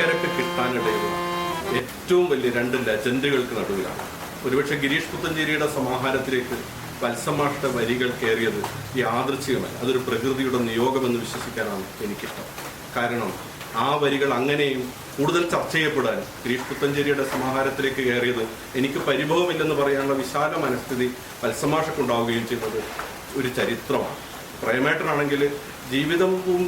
ചെയ്ത ഏറ്റവും വലിയ രണ്ട് ലെജൻഡുകൾക്ക് നടുവിലാണ്. ഒരുപക്ഷെ ഗിരീഷ് പുത്തഞ്ചേരിയുടെ സമാഹാരത്തിലേക്ക് വത്സമാഷ്ട വരികൾ കയറിയത് യാദൃച്ഛികമല്ല അതൊരു പ്രകൃതിയുടെ നിയോഗമെന്ന് വിശ്വസിക്കാനാണ് എനിക്കിഷ്ടം. കാരണം ആ വരികൾ അങ്ങനെയും കൂടുതൽ ചർച്ച ചെയ്യപ്പെടാൻ ഗിരീഷ് പുത്തഞ്ചേരിയുടെ സമാഹാരത്തിലേക്ക് കയറിയത് എനിക്ക് പരിഭവമില്ലെന്ന് പറയാനുള്ള വിശാല മനസ്ഥിതി വത്സമാഷക്കുണ്ടാവുകയും ചെയ്തത് ഒരു ചരിത്രമാണ്. പ്രേമേട്ടനാണെങ്കിൽ ജീവിതവും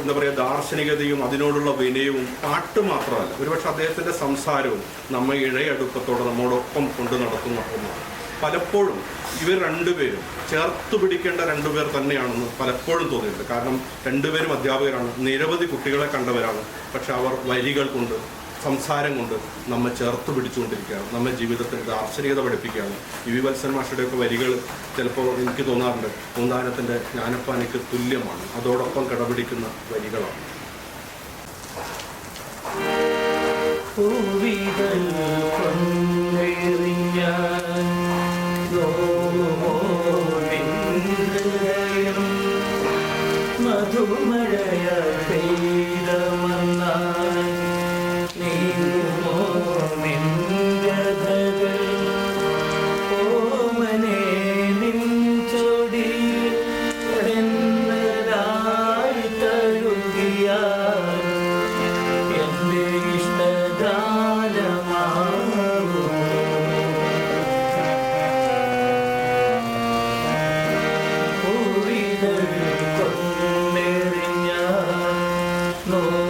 എന്താ പറയുക ദാർശനികതയും അതിനോടുള്ള വിനയവും പാട്ട് മാത്രമല്ല ഒരുപക്ഷെ അദ്ദേഹത്തിന്റെ സംസാരവും നമ്മെ ഇഴയടുപ്പത്തോടെ നമ്മോടൊപ്പം കൊണ്ടു നടത്തുന്ന ഒന്നാണ്. പലപ്പോഴും ഇവർ രണ്ടുപേരും ചേർത്ത് പിടിക്കേണ്ട രണ്ടുപേർ തന്നെയാണെന്ന് പലപ്പോഴും തോന്നിയിട്ടുണ്ട്. കാരണം രണ്ടുപേരും അധ്യാപകരാണ്. നിരവധി കുട്ടികളെ കണ്ടവരാണ്. പക്ഷെ അവർ വരികൾ കൊണ്ട് സംസാരം കൊണ്ട് നമ്മെ ചേർത്ത് പിടിച്ചുകൊണ്ടിരിക്കുകയാണ്. നമ്മെ ജീവിതത്തിൽ ദാർശനികത പഠിപ്പിക്കുകയാണ്. ഇ വി വത്സൻ മാഷയുടെയൊക്കെ വരികൾ ചിലപ്പോൾ എനിക്ക് തോന്നാറുണ്ട്. പൂന്താനത്തിന്റെ ജ്ഞാനപ്പാനയ്ക്ക് തുല്യമാണ്. അതോടൊപ്പം കടപിടിക്കുന്ന വരികളാണ്. മധുമഴയ പെയ്ത മന്നാ Lord.